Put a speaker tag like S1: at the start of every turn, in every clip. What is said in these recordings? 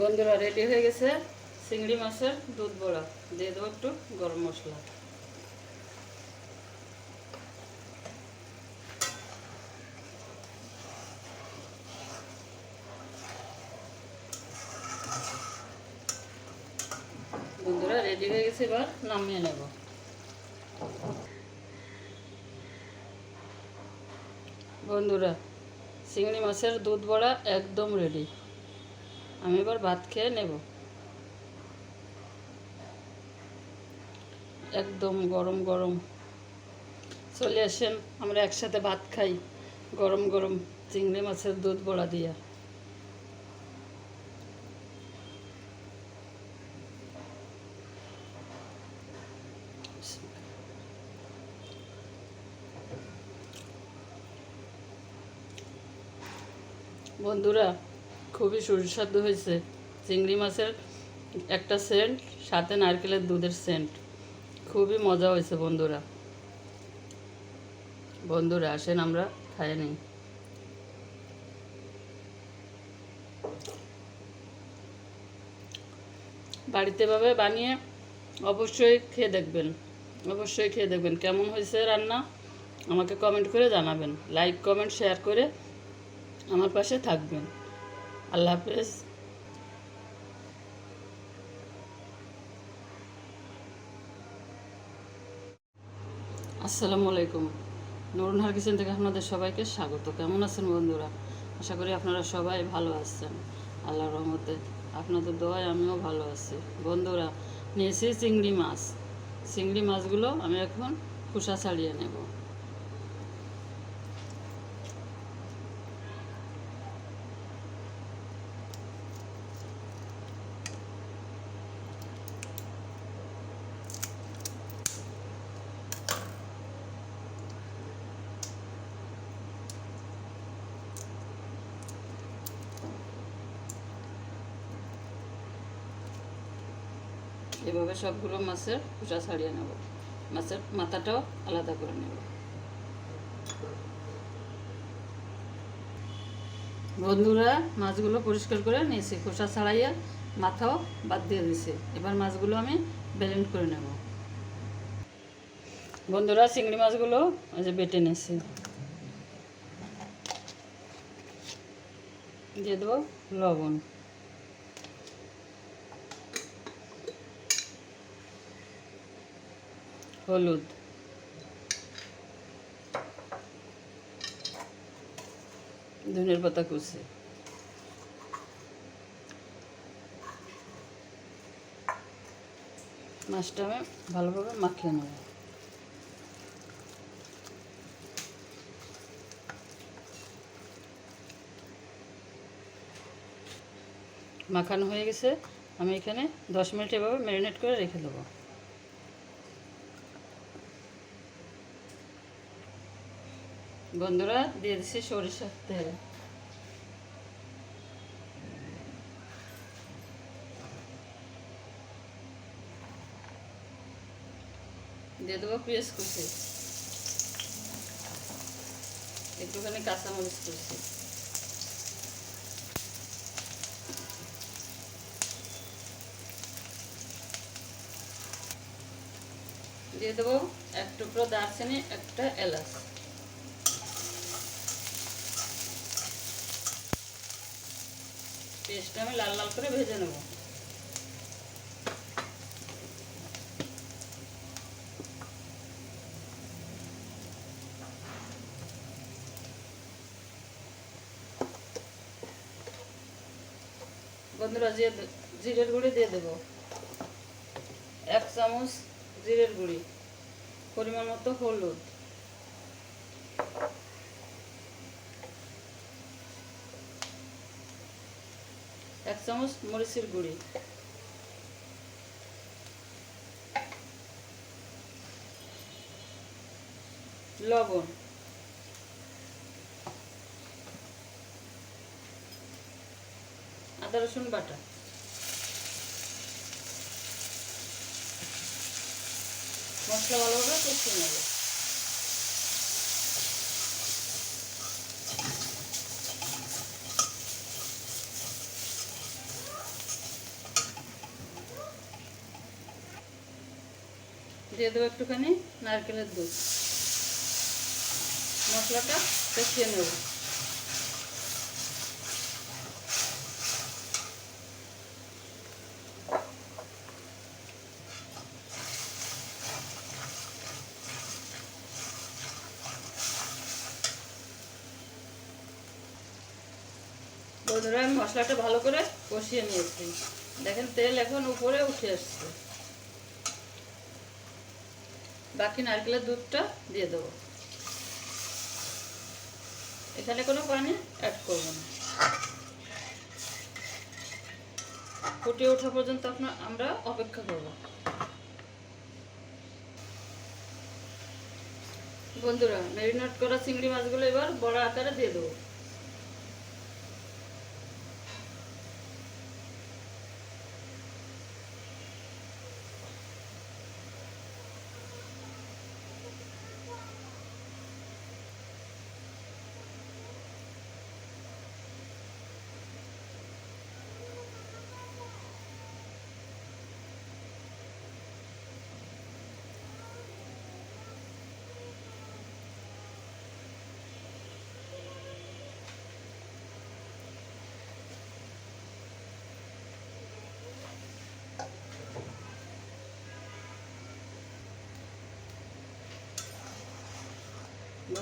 S1: বন্ধুরা রেডি হয়ে গেছে চিংড়ি মাছের দুধ বড়া। দিয়ে দেবো একটু গরম মশলা। বন্ধুরা রেডি হয়ে গেছে, এবার নামিয়ে নেব। বন্ধুরা, চিংড়ি মাছের দুধ বড়া একদম রেডি আমি এবার ভাত খেয়ে নেব। একদম গরম গরম। চলে আসেন, আমরা একসাথে ভাত খাই। গরম গরম। চিংড়ি মাছের দুধ বড়া দিয়া। বন্ধুরা খুবই সুস্বাদু হয়েছে। চিংড়ি মাছের একটা সেন্ট, সাথে নারকেলের দুধের সেন্ট। খুবই মজা হয়েছে বন্ধুরা। বন্ধুরা, আসেন আমরা খাই নিই। বাড়িতে ভাবে বানিয়ে অবশ্যই খেয়ে দেখবেন। অবশ্যই খেয়ে দেখবেন। কেমন হয়েছে রান্না? আমাকে কমেন্ট করে জানাবেন। লাইক কমেন্ট শেয়ার করে আমার পাশে থাকবেন। আল্লাহ হাফেজ। আসসালামু আলাইকুম। নুরুন হার কিচেন থেকে আপনাদের সবাইকে স্বাগত। কেমন আছেন বন্ধুরা? আশা করি আপনারা সবাই ভালো আছেন। আল্লাহর রহমতে আপনাদের দোয়ায় আমিও ভালো আছি। বন্ধুরা, নিয়েছি চিংড়ি মাছ। চিংড়ি মাছগুলো আমি এখন খোসা ছাড়িয়ে নেব। এভাবে সবগুলো মাছের খোসা ছাড়িয়ে নেব। মাছের মাথাটাও আলাদা করে নেব। বন্ধুরা, মাছগুলো পরিষ্কার করে নিয়েছি। খোসা ছাড়াইয়া মাথাও বাদ দিয়ে দিয়েছি। এবার মাছগুলো আমি ব্যালেন্ড করে নেব। বন্ধুরা, চিংড়ি মাছগুলো যে বেটে নিয়েছি। দিয়ে দেবো লবণ। হলুদ। ধনের পাতা কুচি। মাছটা আমি ভালোভাবে মাখিয়ে নেব। মাখানো হয়ে গেছে। আমি এখানে দশ মিনিট এভাবে ম্যারিনেট করে রেখে দেবো। বন্ধুরা দিয়ে দিচ্ছি সরিষার তেল। দিয়ে দেবো পেঁয়াজ কুচি। একটুখানি কাঁচামরিচ কুচি। দিয়ে দেবো এক টুকরো দারচিনি, একটা এলাচ। পেস্টটা আমি লাল লাল করে ভেজে নেব। বন্ধুরা জিরের গুঁড়ি দিয়ে দেব। এক চামচ জিরের গুঁড়ি, পরিমাণ মতো হলুদ। এক চামচ মরিচের গুঁড়ি লবণ আদা রসুন বাটা। মশলা ভালোভাবে কষিয়ে নেব দিয়ে দেবো একটুখানি নারকেলের দুধ। মশলাটা কষিয়ে নেব। মশলাটা ভালো করে কষিয়ে নিয়েছি। দেখেন তেল এখন উপরে উঠে আসছে। বাকি নারকেলের দুধটা দিয়ে দেবো। এখানে কোনো পানি অ্যাড করব না। ফুটিয়ে ওঠা পর্যন্ত আপনার আমরা অপেক্ষা করব। বন্ধুরা ম্যারিনেট করা চিংড়ি মাছগুলো এবার বড় আকারে দিয়ে দেবো।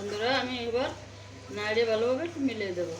S1: বন্ধুরা আমি এবার নাড়িয়ে ভালোভাবে একটু মিলিয়ে দেবো।